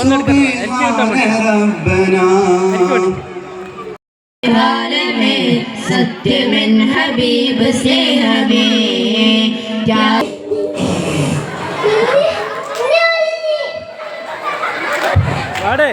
ഒന്നെടുക്കട്ടെ. എനിക്ക് കിട്ടാൻ കാലമേ സത്യമെൻ ഹബീബ് സ്നേഹമേ. പാടേ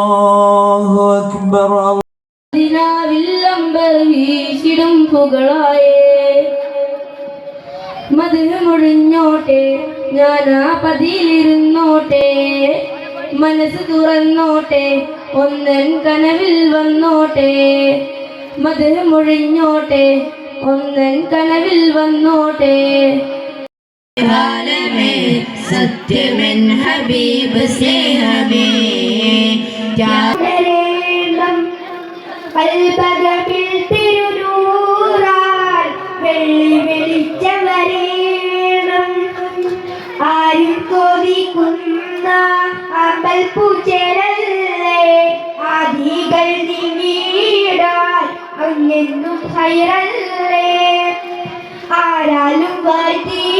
അല്ലാഹു അക്ബർ. ദിനാവില്ലമ്പർ വീശിടും പുകളായേ. മതിൽ മുഴിഞ്ഞോട്ടെ ഞാൻ ആ പതിയിലിരുന്നോട്ടെ. മനസ്സ് തുറന്നോട്ടെ ഒന്നൻ കനവിൽ വന്നോട്ടെ. മതിൽ മുഴിഞ്ഞോട്ടെ ഒന്നൻ കനവിൽ വന്നോട്ടെ. കാലമേ സത്യമെൻ ഹബീബ് സ്നേഹമേ. കൽപകമിൽ തിരുനൂറാൽ വെള്ളി വെളിച്ചവരേണം ആരും കൊതിക്കുന്ന അമ്പൽ പൂച്ചേരല്ലേ ആദികൾ നീടാൻ അങ്ങെന്നും ഹൈറല്ലേ. ആരാലും വാഴ്ത്തിയിടും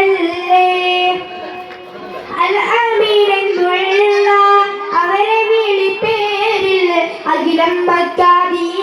daddy.